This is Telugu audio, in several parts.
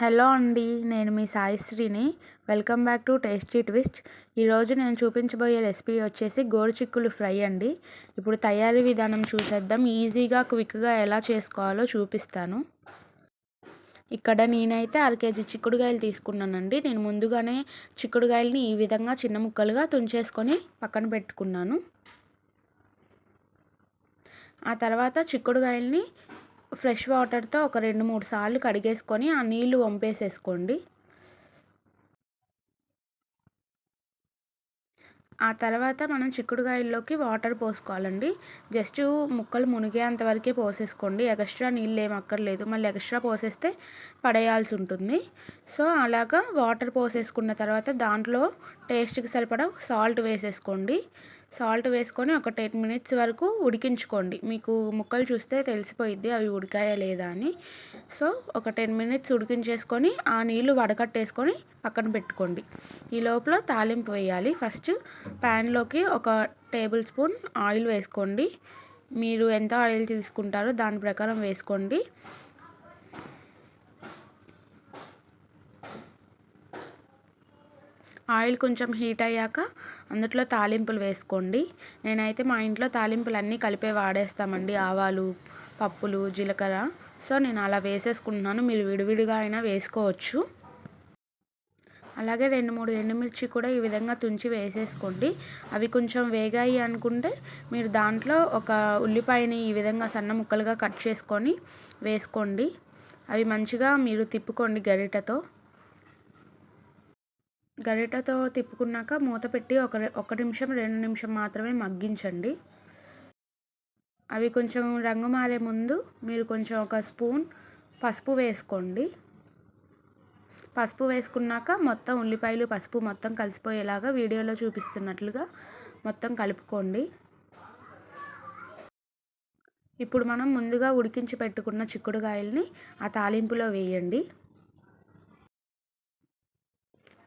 హలో అండి నేను మీ సాయిశ్రీని welcome back to tasty twist. ఈరోజు నేను చూపించబోయే రెసిపీ వచ్చేసి గోరుచిక్కులు ఫ్రై అండి. ఇప్పుడు తయారీ విధానం చూసేద్దాం. ఈజీగా క్విక్గా ఎలా చేసుకోవాలో చూపిస్తాను. ఇక్కడ నేనైతే అర కేజీ చిక్కుడుకాయలు తీసుకున్నానండి. నేను ముందుగానే చిక్కుడుగాయలని ఈ విధంగా చిన్న ముక్కలుగా తుంచేసుకొని పక్కన పెట్టుకున్నాను. ఆ తర్వాత చిక్కుడుగాయల్ని ఫ్రెష్ వాటర్తో ఒక రెండు మూడు సార్లు కడిగేసుకొని ఆ నీళ్ళు వంపేసేసుకోండి. ఆ తర్వాత మనం చిక్కుడుకాయల్లోకి వాటర్ పోసుకోవాలండి. జస్ట్ ముక్కలు మునిగేంత వరకే పోసేసుకోండి. ఎక్స్ట్రా నీళ్ళు ఏం అక్కర్లేదు. మళ్ళీ ఎక్స్ట్రా పోసేస్తే పడేయాల్సి ఉంటుంది. సో అలాగా వాటర్ పోసేసుకున్న తర్వాత దాంట్లో టేస్ట్కి సరిపడా సాల్ట్ వేసేసుకోండి. సాల్ట్ వేసుకొని ఒక టెన్ మినిట్స్ వరకు ఉడికించుకోండి. మీకు ముక్కలు చూస్తే తెలిసిపోయిద్ది అవి ఉడికాయా లేదా అని. సో ఒక టెన్ మినిట్స్ ఉడికించేసుకొని ఆ నీళ్ళు వడకట్టేసుకొని పక్కన పెట్టుకోండి. ఈ లోపల తాలింపు వేయాలి. ఫస్ట్ ప్యాన్లోకి ఒక టేబుల్ స్పూన్ ఆయిల్ వేసుకోండి. మీరు ఎంత ఆయిల్ తీసుకుంటారో దాని ప్రకారం వేసుకోండి. ఆయిల్ కొంచెం హీట్ అయ్యాక అందులో తాలింపులు వేసుకోండి. నేనైతే మా ఇంట్లో తాలింపులు అన్నీ కలిపే వాడేస్తామండి. ఆవాలు పప్పులు జీలకర్ర. సో నేను అలా వేసేసుకుంటున్నాను. మీరు విడివిడిగా అయినా వేసుకోవచ్చు. అలాగే రెండు మూడు ఎండుమిర్చి కూడా ఈ విధంగా తుంచి వేసేసుకోండి. అవి కొంచెం వేగాయి అనుకుంటే మీరు దాంట్లో ఒక ఉల్లిపాయని ఈ విధంగా సన్న ముక్కలుగా కట్ చేసుకొని వేసుకోండి. అవి మంచిగా మీరు తిప్పుకోండి గరిటతో. గరిటతో తిప్పుకున్నాక మూత పెట్టి ఒక ఒక నిమిషం రెండు నిమిషం మాత్రమే మగ్గించండి. అవి కొంచెం రంగు మారే ముందు మీరు కొంచెం ఒక స్పూన్ పసుపు వేసుకోండి. పసుపు వేసుకున్నాక మొత్తం ఉల్లిపాయలు పసుపు మొత్తం కలిసిపోయేలాగా వీడియోలో చూపిస్తున్నట్లుగా మొత్తం కలుపుకోండి. ఇప్పుడు మనం ముందుగా ఉడికించి పెట్టుకున్న చిక్కుడుకాయల్ని ఆ తాలింపులో వేయండి.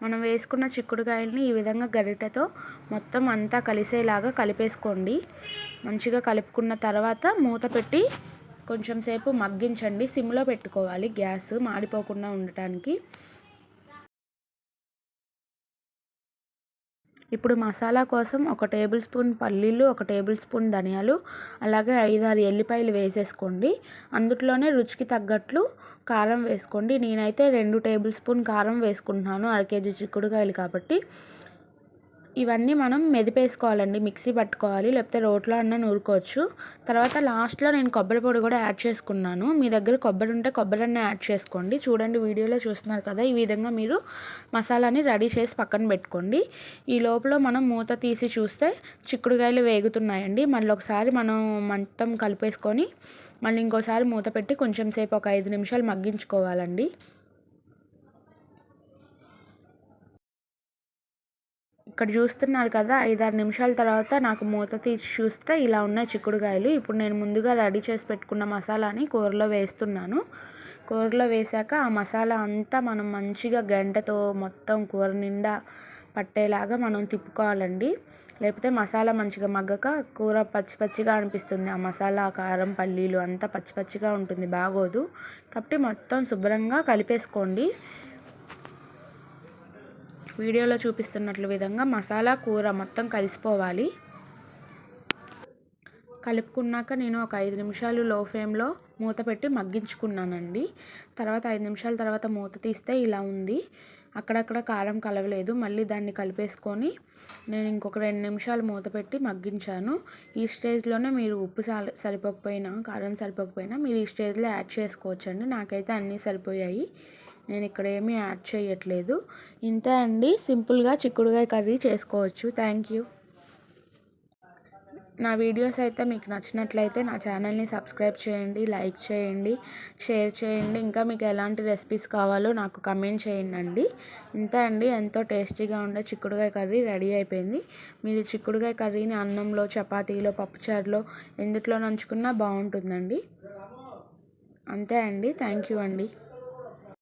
మనం వేసుకున్న చిక్కుడుకాయలని ఈ విధంగా గరిటెతో మొత్తం అంతా కలిసేలాగా కలిపేసుకోండి. మంచిగా కలుపుకున్న తర్వాత మూత పెట్టి కొంచెం సేపు మగ్గించండి. సిమ్లో పెట్టుకోవాలి గ్యాస్ మాడిపోకుండా ఉండటానికి. ఇప్పుడు మసాలా కోసం ఒక టేబుల్ స్పూన్ పల్లీలు ఒక టేబుల్ స్పూన్ ధనియాలు అలాగే ఐదారు ఎల్లిపాయలు వేసేసుకోండి. అందుట్లోనే రుచికి తగ్గట్లు కారం వేసుకోండి. నేనైతే రెండు టేబుల్ స్పూన్ కారం వేసుకుంటున్నాను అర కేజీ చిక్కుడుకాయలు కాబట్టి. ఇవన్నీ మనం మెదిపేసుకోవాలండి. మిక్సీ పట్టుకోవాలి లేకపోతే రోట్లో అన్న నూరుకోవచ్చు. తర్వాత లాస్ట్లో నేను కొబ్బరి పొడి కూడా యాడ్ చేసుకున్నాను. మీ దగ్గర కొబ్బరి ఉంటే కొబ్బరి అన్న యాడ్ చేసుకోండి. చూడండి వీడియోలో చూస్తున్నారు కదా ఈ విధంగా మీరు మసాలాని రెడీ చేసి పక్కన పెట్టుకోండి. ఈ లోపల మనం మూత తీసి చూస్తే చిక్కుడుకాయలు వేగుతున్నాయండి. మళ్ళీ ఒకసారి మనం మొత్తం కలిపేసుకొని మళ్ళీ ఇంకోసారి మూత పెట్టి కొంచెం సేపు ఒక ఐదు నిమిషాలు మగ్గించుకోవాలండి. ఇక్కడ చూస్తున్నారు కదా ఐదారు నిమిషాల తర్వాత నాకు మూత తీసి చూస్తే ఇలా ఉన్నాయి చిక్కుడుకాయలు. ఇప్పుడు నేను ముందుగా రెడీ చేసి పెట్టుకున్న మసాలాని కూరలో వేస్తున్నాను. కూరలో వేసాక ఆ మసాలా అంతా మనం మంచిగా గంటతో మొత్తం కూర నిండా పట్టేలాగా మనం తిప్పుకోవాలండి. లేకపోతే మసాలా మంచిగా మగ్గక కూర పచ్చి పచ్చిగా అనిపిస్తుంది. ఆ మసాలా కారం పల్లీలు అంతా పచ్చి పచ్చిగా ఉంటుంది. బాగోదు. కాబట్టి మొత్తం శుభ్రంగా కలిపేసుకోండి. వీడియోలో చూపిస్తున్నట్లు విధంగా మసాలా కూర మొత్తం కలిసిపోవాలి. కలుపుకున్నాక నేను ఒక ఐదు నిమిషాలు లో ఫ్లేమ్లో మూత పెట్టి మగ్గించుకున్నానండి. తర్వాత ఐదు నిమిషాల తర్వాత మూత తీస్తే ఇలా ఉంది. అక్కడక్కడ కారం కలవలేదు. మళ్ళీ దాన్ని కలిపేసుకొని నేను ఇంకొక రెండు నిమిషాలు మూత పెట్టి మగ్గించాను. ఈ స్టేజ్లోనే మీరు ఉప్పు సరిపోకపోయినా కారం సరిపోకపోయినా మీరు ఈ స్టేజ్లో యాడ్ చేసుకోవచ్చండి. నాకైతే అన్నీ సరిపోయాయి. నేను ఇక్కడ ఏమీ యాడ్ చేయట్లేదు. ఇంతే అండి. సింపుల్గా చిక్కుడుకాయ కర్రీ చేసుకోవచ్చు. Thank you. నా వీడియోస్ అయితే మీకు నచ్చినట్లయితే నా ఛానల్ని సబ్స్క్రైబ్ చేయండి లైక్ చేయండి షేర్ చేయండి. ఇంకా మీకు ఎలాంటి రెసిపీస్ కావాలో నాకు కమెంట్ చేయండి అండి ఇంతే అండి. ఎంతో టేస్టీగా ఉండే చిక్కుడుకాయ కర్రీ రెడీ అయిపోయింది. మీరు చిక్కుడుకాయ కర్రీని అన్నంలో చపాతీలో పప్పుచారులో ఎందుట్లో నంచుకున్నా బాగుంటుందండి. అంతే అండి. థ్యాంక్ యూ అండి.